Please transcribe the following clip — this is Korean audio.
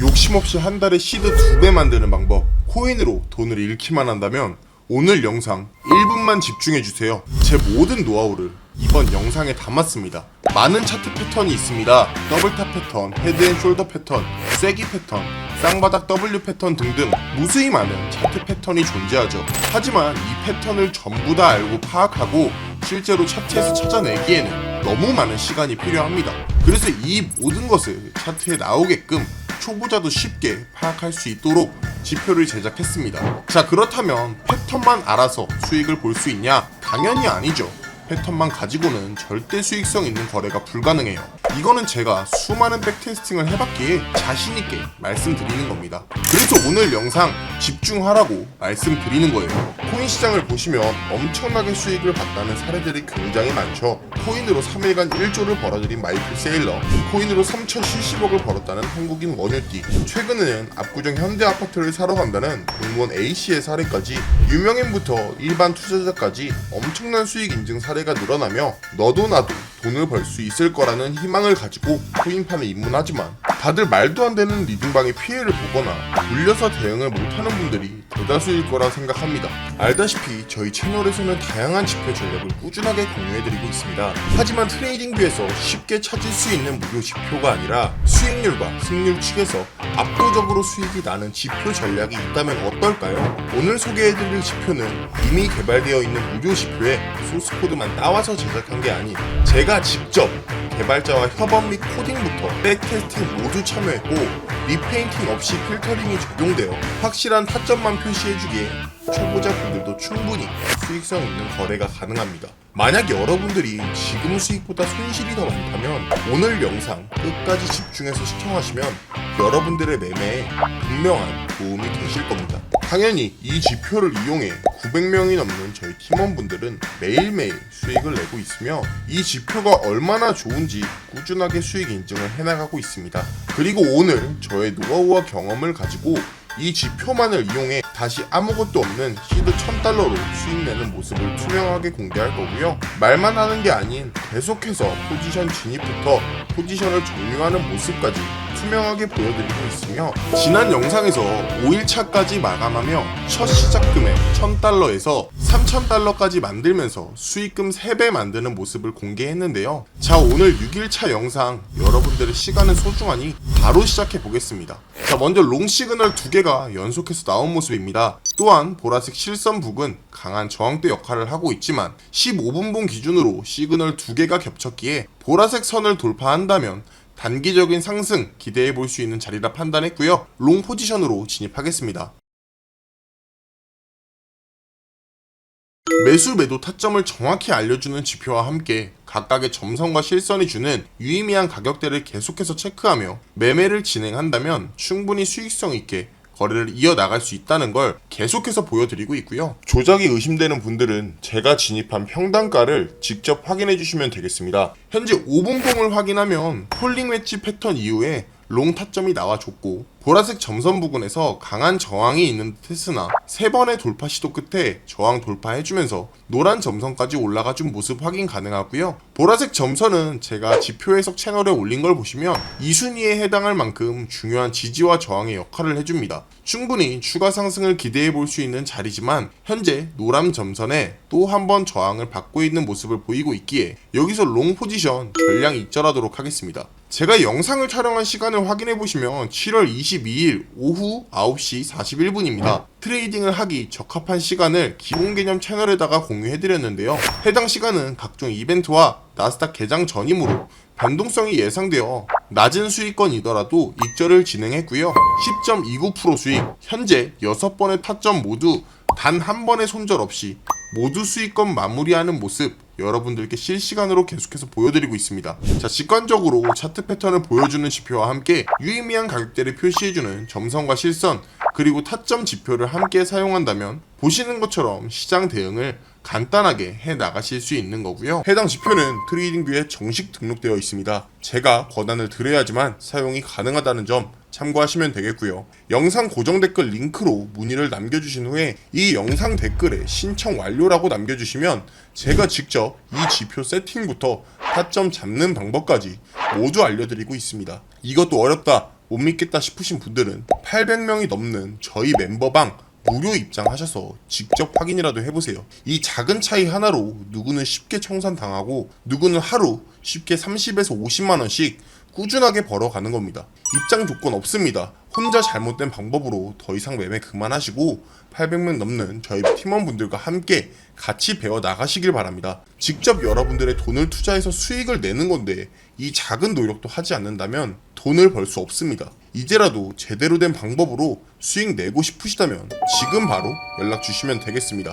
욕심 없이 한 달에 시드 두 배 만드는 방법 코인으로 돈을 잃기만 한다면 오늘 영상 1분만 집중해 주세요. 제 모든 노하우를 이번 영상에 담았습니다. 많은 차트 패턴이 있습니다. 더블탑 패턴, 헤드앤숄더 패턴, 쐐기 패턴, 쌍바닥 W 패턴 등등 무수히 많은 차트 패턴이 존재하죠. 하지만 이 패턴을 전부 다 알고 파악하고 실제로 차트에서 찾아내기에는 너무 많은 시간이 필요합니다. 그래서 이 모든 것을 차트에 나오게끔 초보자도 쉽게 파악할 수 있도록 지표를 제작했습니다. 자, 그렇다면 패턴만 알아서 수익을 볼 수 있냐? 당연히 아니죠. 패턴만 가지고는 절대 수익성 있는 거래가 불가능해요. 이거는 제가 수많은 백테스팅을 해봤기에 자신있게 말씀드리는 겁니다. 그래서 오늘 영상 집중하라고 말씀드리는 거예요. 코인 시장을 보시면 엄청나게 수익을 봤다는 사례들이 굉장히 많죠. 코인으로 3일간 1조를 벌어들인 마이클 세일러, 코인으로 3,070억을 벌었다는 한국인 원유띠, 최근에는 압구정 현대 아파트를 사러 간다는 공무원 A씨의 사례까지 유명인부터 일반 투자자까지 엄청난 수익 인증 사례 가 늘어나며 너도 나도 돈을 벌 수 있을 거라는 희망을 가지고 코인판에 입문하지만 다들 말도 안 되는 리딩방의 피해를 보거나 물려서 대응을 못하는 분들이 대다수일 거라 생각합니다. 알다시피 저희 채널에서는 다양한 지표 전략을 꾸준하게 공유해드리고 있습니다. 하지만 트레이딩뷰에서 쉽게 찾을 수 있는 무료 지표가 아니라 수익률과 승률 측에서 압도적으로 수익이 나는 지표 전략이 있다면 어떨까요? 오늘 소개해드릴 지표는 이미 개발되어 있는 무료 지표에 소스코드만 따와서 제작한 게 아닌 제가 직접 개발자와 협업 및 코딩부터 백테스팅 모두 참여했고 리페인팅 없이 필터링이 적용되어 확실한 타점만 표시해주기에 초보자분들도 충분히 수익성 있는 거래가 가능합니다. 만약 여러분들이 지금 수익보다 손실이 더 많다면 오늘 영상 끝까지 집중해서 시청하시면 여러분들의 매매에 분명한 도움이 되실 겁니다. 당연히 이 지표를 이용해 900명이 넘는 저희 팀원분들은 매일매일 수익을 내고 있으며 이 지표가 얼마나 좋은지 꾸준하게 수익 인증을 해나가고 있습니다. 그리고 오늘 저의 노하우와 경험을 가지고 이 지표만을 이용해 다시 아무것도 없는 시드 1000달러로 수익 내는 모습을 투명하게 공개할 거고요. 말만 하는 게 아닌 계속해서 포지션 진입부터 포지션을 종료하는 모습까지 투명하게 보여드리고 있으며 지난 영상에서 5일차까지 마감하며 첫 시작금액 1000달러에서 3000달러까지 만들면서 수익금 3배 만드는 모습을 공개했는데요. 자 오늘 6일차 영상 여러분들의 시간은 소중하니 바로 시작해 보겠습니다. 자 먼저 롱 시그널 두 개가 연속해서 나온 모습입니다. 또한 보라색 실선 북은 강한 저항대 역할을 하고 있지만 15분봉 기준으로 시그널 두 개가 겹쳤기에 보라색 선을 돌파한다면 단기적인 상승 기대해 볼 수 있는 자리라 판단했고요. 롱 포지션으로 진입하겠습니다. 매수 매도 타점을 정확히 알려주는 지표와 함께 각각의 점선과 실선이 주는 유의미한 가격대를 계속해서 체크하며 매매를 진행한다면 충분히 수익성 있게 거래를 이어나갈 수 있다는 걸 계속해서 보여드리고 있고요. 조작이 의심되는 분들은 제가 진입한 평단가를 직접 확인해 주시면 되겠습니다. 현재 5분봉을 확인하면 폴링 웨지 패턴 이후에 롱 타점이 나와줬고 보라색 점선 부근에서 강한 저항이 있는 듯 했으나 세 번의 돌파 시도 끝에 저항 돌파해주면서 노란 점선까지 올라가준 모습 확인 가능하고요. 보라색 점선은 제가 지표 해석 채널에 올린 걸 보시면 이 순위에 해당할 만큼 중요한 지지와 저항의 역할을 해줍니다. 충분히 추가 상승을 기대해 볼 수 있는 자리지만 현재 노란 점선에 또 한 번 저항을 받고 있는 모습을 보이고 있기에 여기서 롱 포지션 전량 입절하도록 하겠습니다. 제가 영상을 촬영한 시간을 확인해 보시면 7월 22일 오후 9시 41분입니다. 트레이딩을 하기 적합한 시간을 기본 개념 채널에다가 공유해 드렸는데요. 해당 시간은 각종 이벤트와 나스닥 개장 전이므로 변동성이 예상되어 낮은 수익권이더라도 익절을 진행했고요. 10.29% 수익, 현재 6번의 타점 모두 단 한 번의 손절 없이 모두 수익권 마무리하는 모습 여러분들께 실시간으로 계속해서 보여드리고 있습니다. 자, 직관적으로 차트 패턴을 보여주는 지표와 함께 유의미한 가격대를 표시해주는 점선과 실선 그리고 타점 지표를 함께 사용한다면 보시는 것처럼 시장 대응을 간단하게 해 나가실 수 있는 거고요. 해당 지표는 트레이딩뷰에 정식 등록되어 있습니다. 제가 권한을 드려야지만 사용이 가능하다는 점 참고하시면 되겠고요. 영상 고정 댓글 링크로 문의를 남겨주신 후에 이 영상 댓글에 신청 완료라고 남겨주시면 제가 직접 이 지표 세팅부터 타점 잡는 방법까지 모두 알려드리고 있습니다. 이것도 어렵다. 못 믿겠다 싶으신 분들은 800명이 넘는 저희 멤버방 무료 입장하셔서 직접 확인이라도 해보세요. 이 작은 차이 하나로 누구는 쉽게 청산당하고 누구는 하루 쉽게 30에서 50만 원씩 꾸준하게 벌어가는 겁니다. 입장 조건 없습니다. 혼자 잘못된 방법으로 더 이상 매매 그만하시고 800명 넘는 저희 팀원분들과 함께 같이 배워 나가시길 바랍니다. 직접 여러분들의 돈을 투자해서 수익을 내는 건데 이 작은 노력도 하지 않는다면 돈을 벌 수 없습니다. 이제라도 제대로 된 방법으로 수익 내고 싶으시다면 지금 바로 연락 주시면 되겠습니다.